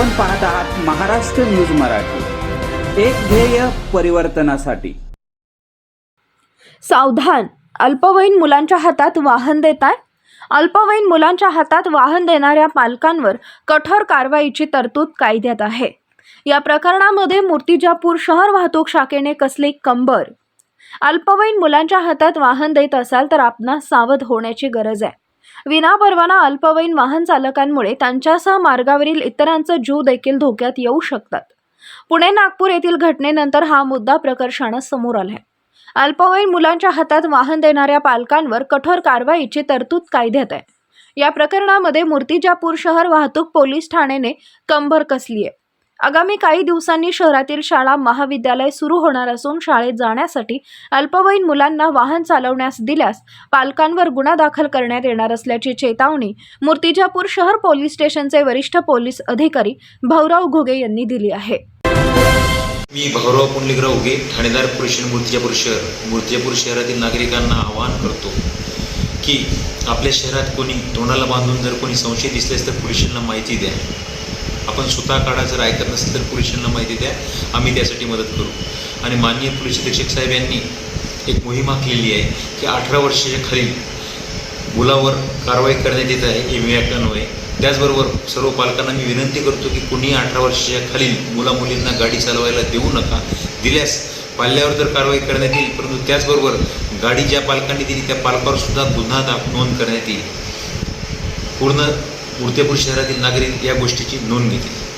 पाहत आहात महाराष्ट्र न्यूज मराठी. एक ध्येय परिवर्तनासाठी. सावधान. अल्पवयीन मुलांच्या हातात वाहन देताय? अल्पवयीन मुलांच्या हातात वाहन देणाऱ्या पालकांवर कठोर कारवाईची तरतूद कायद्यात आहे. या प्रकरणामध्ये मूर्तिजापूर शहर वाहतूक शाखेने कसली कंबर? अल्पवयीन मुलांच्या हातात वाहन देत असाल तर आपण सावध होण्याची गरज आहे. विनापरवाना अल्पवयीन वाहन चालकांमुळे त्यांच्यासह मार्गावरील इतरांचा जीव देखील धोक्यात येऊ शकतात. पुणे नागपूर येथील घटनेनंतर हा मुद्दा प्रकर्षानं समोर आलाय. अल्पवयीन मुलांच्या हातात वाहन देणाऱ्या पालकांवर कठोर कारवाईची तरतूद कायद्यात आहे. या प्रकरणामध्ये मूर्तिजापूर शहर वाहतूक पोलीस ठाण्याने कंबर कसली आहे आगामी काही दिवसांनी शहरातील शाळा महाविद्यालय सुरू होणार असून शाळेत जाण्यासाठी अल्पवयीन मुलांना वाहन चालवण्यास दिल्यास पालकांवर गुन्हा दाखल करण्यात येणार असल्याची चेतावणी मूर्तिजापूर शहर पोलीस स्टेशनचे वरिष्ठ पोलीस अधिकारी भाऊराव घुगे यांनी दिली आहे. मी भगवराव पुंडलिकराव उगे ठाणेदार परिषद मूर्तिजापूर शहर. मूर्तिजापूर शहरातील नागरिकांना आवाहन करतो की आपल्या शहरात कोणी तोंडाला बांधून जर कोणी संशय दिसल्यास तर पोलिसांना माहिती द्या. आपण स्वतः काढा जर ऐकत नसेल तर पोलिसांना माहिती द्या. आम्ही त्यासाठी मदत करू. आणि माननीय पोलीस अधीक्षक साहेब यांनी एक मोहीम आखलेली आहे की अठरा वर्षाच्या खालील मुलावर कारवाई करण्यात येत आहे हे व्याख्यान्वये त्याचबरोबर सर्व पालकांना मी विनंती करतो की कुणी अठरा वर्षाच्या खालील मुला मुलींना गाडी चालवायला देऊ नका. दिल्यास पाल्यावर तर कारवाई करण्यात येईल परंतु त्याचबरोबर गाडी ज्या पालकांनी दिली त्या पालकावर सुद्धा गुन्हा दाख नोंद करण्यात येईल. पूर्ण मूर्तिपूर शहरातील नागरिक या गोष्टीची नोंद घेतील.